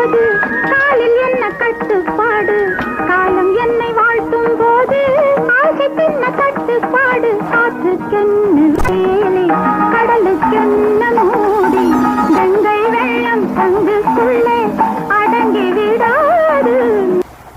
போது. காலில் என்ன கட்டுப்பாடு? காலம் என்னை வாழ்த்தும் போது. ஆசை தின்ன கட்டுப்பாடு. காற்றுக்கென்ன